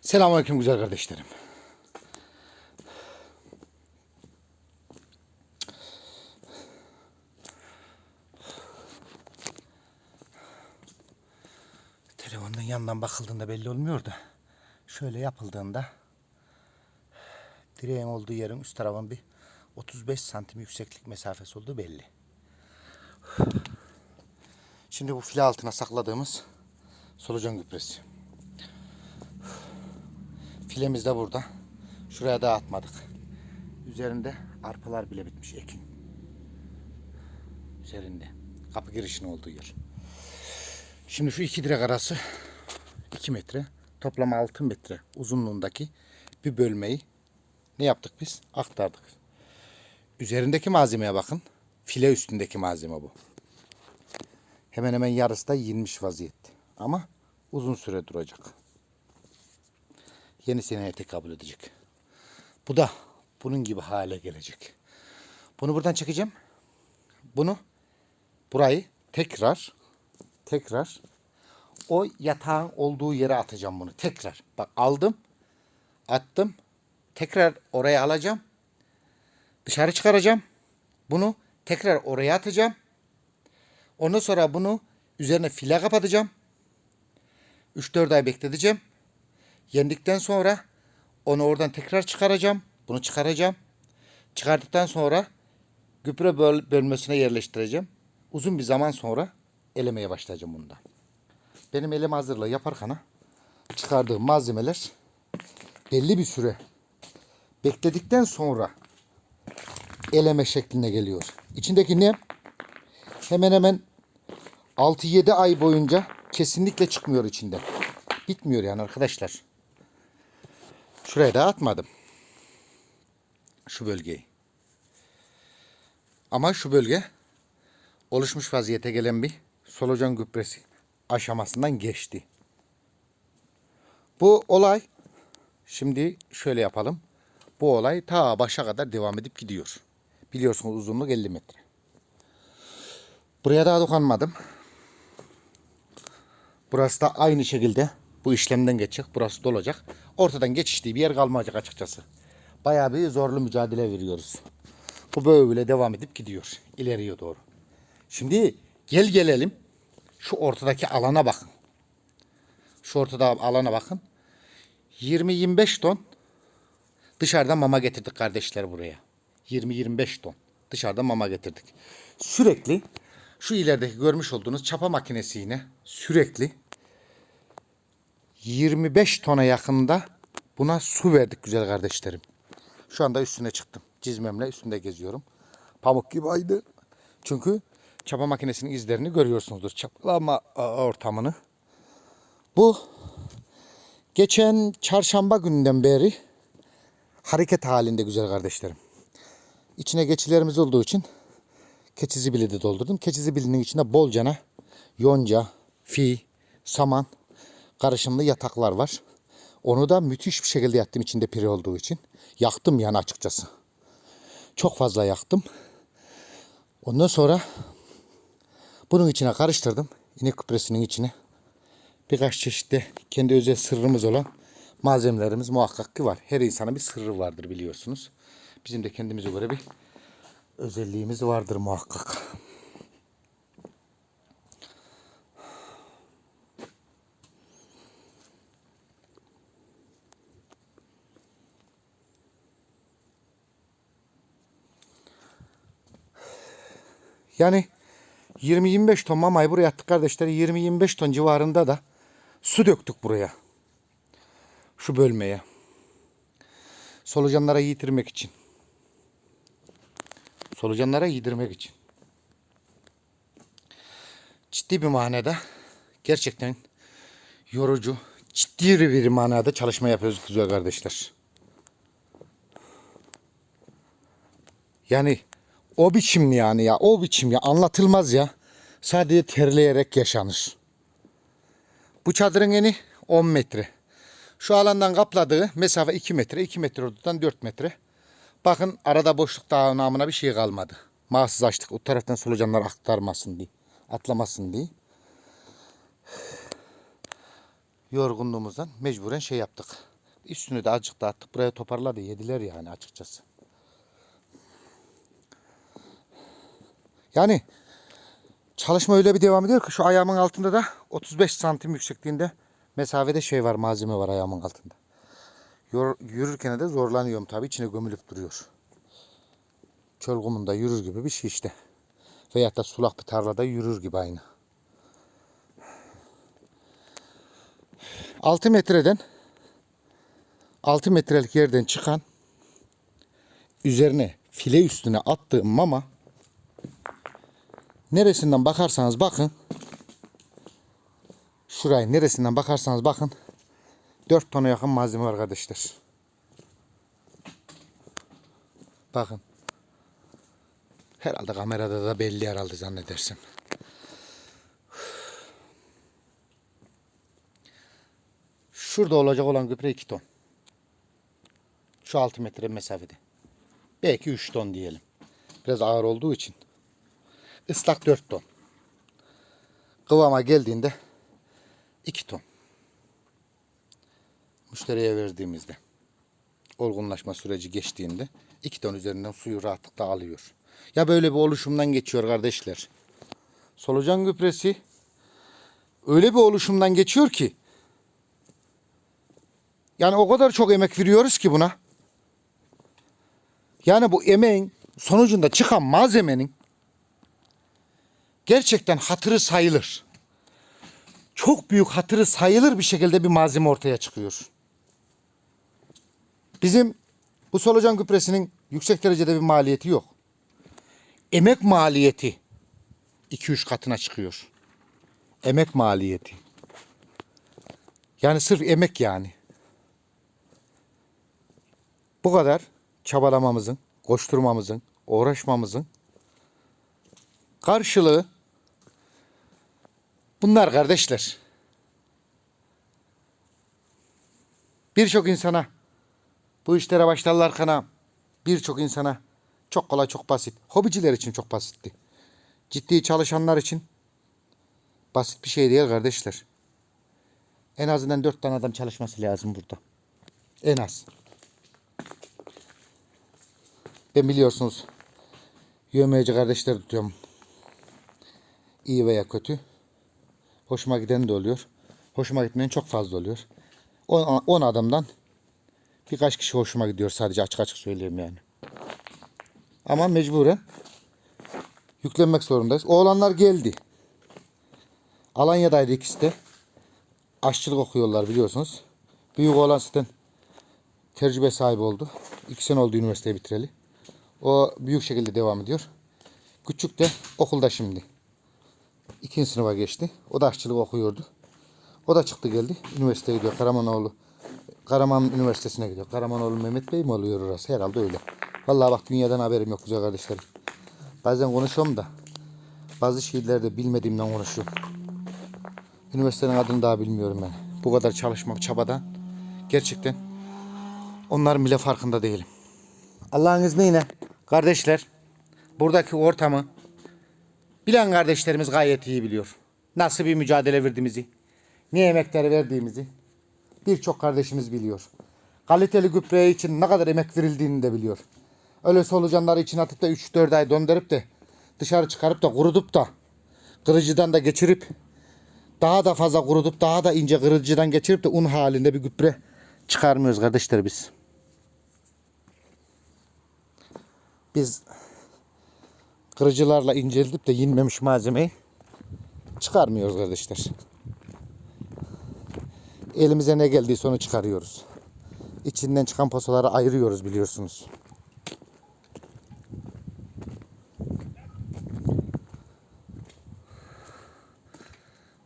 Selamünaleyküm güzel kardeşlerim. Telefonun yandan bakıldığında belli olmuyor da şöyle yapıldığında direğin olduğu yerin üst tarafın bir 35 santim yükseklik mesafesi olduğu belli. Şimdi bu file altına sakladığımız solucan gübresi. Filemiz de burada. Şuraya da atmadık. Üzerinde arpalar bile bitmiş ekin. Üzerinde. Kapı girişinin olduğu yer. Şimdi şu iki direk arası 2 metre. Toplam 6 metre uzunluğundaki bir bölmeyi ne yaptık biz? Aktardık. Üzerindeki malzemeye bakın. File üstündeki malzeme bu. Hemen hemen yarısı da yenmiş vaziyette. Ama uzun süre duracak. Yeni seneye tekabül edecek. Bu da bunun gibi hale gelecek. Bunu buradan çekeceğim. Bunu burayı tekrar tekrar o yatağın olduğu yere atacağım bunu. Tekrar. Bak aldım. Attım. Tekrar oraya alacağım. Dışarı çıkaracağım. Bunu tekrar oraya atacağım. Ondan sonra bunu üzerine file kapatacağım. 3-4 ay bekleteceğim. Yendikten sonra onu oradan tekrar çıkaracağım. Bunu çıkaracağım. Çıkardıktan sonra gübre böl- bölmesine yerleştireceğim. Uzun bir zaman sonra elemeye başlayacağım bundan. Benim eleme hazırlığı yaparken çıkardığım malzemeler belli bir süre bekledikten sonra eleme şekline geliyor. İçindeki nem hemen hemen 6-7 ay boyunca kesinlikle çıkmıyor içinden. Bitmiyor yani arkadaşlar. Şuraya da atmadım. Şu bölgeyi. Ama şu bölge oluşmuş vaziyete gelen bir solucan gübresi aşamasından geçti. Bu olay şimdi şöyle yapalım. Bu olay ta başa kadar devam edip gidiyor. Biliyorsunuz uzunluk 50 metre. Buraya daha dokunmadım. Burası da aynı şekilde bu işlemden geçecek. Burası dolacak. Ortadan geçiştiği bir yer kalmayacak açıkçası. Bayağı bir zorlu mücadele veriyoruz. Bu böyle devam edip gidiyor ileriye doğru. Şimdi gel gelelim şu ortadaki alana bakın. Şu ortada alana bakın. 20-25 ton dışarıdan mama getirdik kardeşler buraya. 20-25 ton dışarıdan mama getirdik. Sürekli şu ilerideki görmüş olduğunuz çapa makinesiyle sürekli 25 tona yakında buna su verdik güzel kardeşlerim. Şu anda üstüne çıktım. Cizmemle üstünde geziyorum. Pamuk gibi aydı. Çünkü çapa makinesinin izlerini görüyorsunuzdur. Çaplama e, ortamını. Bu geçen çarşamba gününden beri hareket halinde güzel kardeşlerim. İçine geçilerimiz olduğu için keçi zibili de doldurdum. Keçi zibilinin içinde bolcana yonca, fi, saman karışımlı yataklar var. Onu da müthiş bir şekilde yaktım içinde piri olduğu için. Yaktım yani açıkçası. Çok fazla yaktım. Ondan sonra bunun içine karıştırdım. İnek küpresinin içine. Birkaç çeşitli kendi özel sırrımız olan malzemelerimiz muhakkak ki var. Her insanın bir sırrı vardır biliyorsunuz. Bizim de kendimize göre bir özelliğimiz vardır muhakkak. Yani 20-25 ton mamayı buraya attık kardeşler. 20-25 ton civarında da su döktük buraya. Şu bölmeye. Solucanlara yitirmek için. Solucanlara yedirmek için. Ciddi bir manada gerçekten yorucu, ciddi bir manada çalışma yapıyoruz güzel kardeşler. Yani o biçim yani ya o biçim ya anlatılmaz ya. Sadece terleyerek yaşanır. Bu çadırın eni 10 metre. Şu alandan kapladığı mesafe 2 metre. 2 metre oradan 4 metre. Bakın arada boşluk daha namına bir şey kalmadı. Mahsus açtık. O taraftan solucanlar aktarmasın diye. Atlamasın diye. Yorgunluğumuzdan mecburen şey yaptık. Üstünü de azıcık dağıttık. Buraya toparladı. Yediler yani açıkçası. Yani çalışma öyle bir devam ediyor ki şu ayağımın altında da 35 santim yüksekliğinde mesafede şey var malzeme var ayağımın altında. Yürürken de zorlanıyorum tabii içine gömülüp duruyor. Çöl kumunda yürür gibi bir şey işte. Veyahut da sulak bir tarlada yürür gibi aynı. 6 metreden 6 metrelik yerden çıkan üzerine file üstüne attığım mama neresinden bakarsanız bakın şurayı neresinden bakarsanız bakın 4 tona yakın malzeme var kardeşler. Bakın. Herhalde kamerada da belli herhalde zannedersin. Şurada olacak olan gübre 2 ton. Şu 6 metre mesafede. Belki 3 ton diyelim. Biraz ağır olduğu için. Islak 4 ton. Kıvama geldiğinde 2 ton. Müşteriye verdiğimizde olgunlaşma süreci geçtiğinde 2 ton üzerinden suyu rahatlıkla alıyor. Ya böyle bir oluşumdan geçiyor kardeşler. Solucan gübresi öyle bir oluşumdan geçiyor ki yani o kadar çok emek veriyoruz ki buna. Yani bu emeğin sonucunda çıkan malzemenin gerçekten hatırı sayılır. Çok büyük hatırı sayılır bir şekilde bir malzeme ortaya çıkıyor. Bizim bu solucan gübresinin yüksek derecede bir maliyeti yok. Emek maliyeti 2-3 katına çıkıyor. Emek maliyeti. Yani sırf emek yani. Bu kadar çabalamamızın, koşturmamızın, uğraşmamızın karşılığı bunlar kardeşler. Birçok insana bu işlere başlarlarken birçok insana çok kolay çok basit. Hobiciler için çok basitti. Ciddi çalışanlar için basit bir şey değil kardeşler. En azından dört tane adam çalışması lazım burada. En az. Ben biliyorsunuz yövmeyeci kardeşler tutuyorum. İyi veya kötü. Hoşuma giden de oluyor. Hoşuma gitmeyen çok fazla oluyor. 10 adamdan birkaç kişi hoşuma gidiyor sadece açık açık söyleyeyim yani. Ama mecburen yüklenmek zorundayız. Oğlanlar geldi. Alanya'daydı ikisi de. Aşçılık okuyorlar biliyorsunuz. Büyük oğlan zaten tecrübe sahibi oldu. İki sene oldu üniversiteyi bitireli. O büyük şekilde devam ediyor. Küçük de okulda şimdi. İkinci sınıfa geçti. O da aşçılık okuyordu. O da çıktı geldi. Üniversiteye gidiyor. Karamanoğlu. Karaman Üniversitesi'ne gidiyor. Karamanoğlu Mehmet Bey mi oluyor orası? Herhalde öyle. Vallahi bak dünyadan haberim yok güzel kardeşlerim. Bazen konuşuyorum da bazı şeyleri de bilmediğimden konuşuyorum. Üniversitenin adını daha bilmiyorum ben. Bu kadar çalışma, çabadan gerçekten onların bile farkında değilim. Allah'ın izniyle kardeşler buradaki ortamı bilen kardeşlerimiz gayet iyi biliyor. Nasıl bir mücadele verdiğimizi, ne emekler verdiğimizi birçok kardeşimiz biliyor. Kaliteli gübre için ne kadar emek verildiğini de biliyor. Öyle solucanları için atıp da 3-4 ay dondurup da dışarı çıkarıp da kurutup da kırıcıdan da geçirip daha da fazla kurutup daha da ince kırıcıdan geçirip de un halinde bir gübre çıkarmıyoruz kardeşler biz. Biz kırıcılarla inceltip de yenmemiş malzemeyi çıkarmıyoruz kardeşler. Elimize ne geldiyse onu çıkarıyoruz. İçinden çıkan posaları ayırıyoruz biliyorsunuz.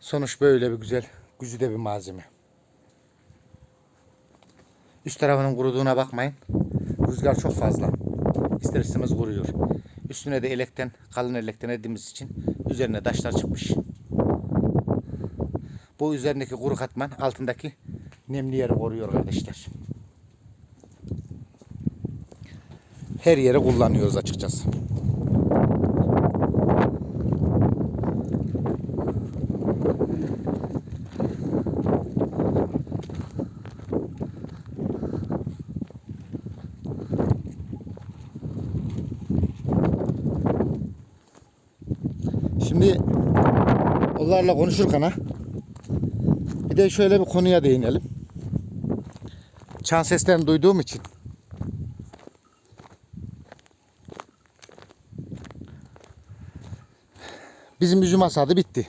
Sonuç böyle bir güzel, güzide bir malzeme. Üst tarafının kuruduğuna bakmayın. Rüzgar çok fazla. İster istemez kuruyor. Üstüne de elekten, kalın elekten ettiğimiz için üzerine taşlar çıkmış. Bu üzerindeki kuru katman altındaki nemli yeri koruyor kardeşler. Her yere kullanıyoruz açıkçası. Şimdi onlarla konuşurken ha bir de şöyle bir konuya değinelim. Çan seslerini duyduğum için bizim üzüm hasadı bitti.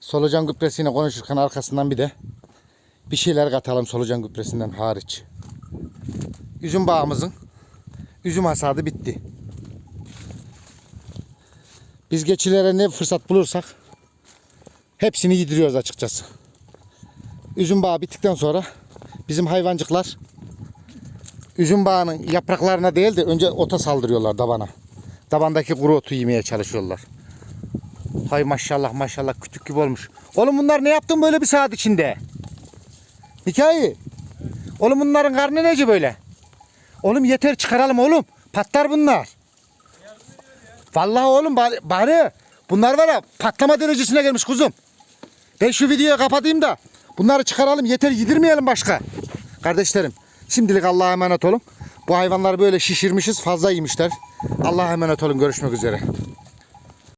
Solucan gübresiyle konuşurken arkasından bir de bir şeyler katalım solucan gübresinden hariç. Üzüm bağımızın üzüm hasadı bitti. Biz geçilere ne fırsat bulursak hepsini yediriyoruz açıkçası. Üzüm bağı bittikten sonra bizim hayvancıklar üzüm bağının yapraklarına değil de önce ota saldırıyorlar dabana. Dabandaki kuru otu yemeye çalışıyorlar. Hay maşallah maşallah kütük gibi olmuş. Oğlum bunlar ne yaptın böyle bir saat içinde? Hikaye. Oğlum bunların karnı nece böyle? Oğlum yeter çıkaralım oğlum. Patlar bunlar. Vallahi oğlum bari, bari bunlar var ya patlama derecesine gelmiş kuzum. Ben şu videoyu kapatayım da bunları çıkaralım yeter yedirmeyelim başka. Kardeşlerim şimdilik Allah'a emanet olun. Bu hayvanları böyle şişirmişiz fazla yemişler. Allah'a emanet olun görüşmek üzere.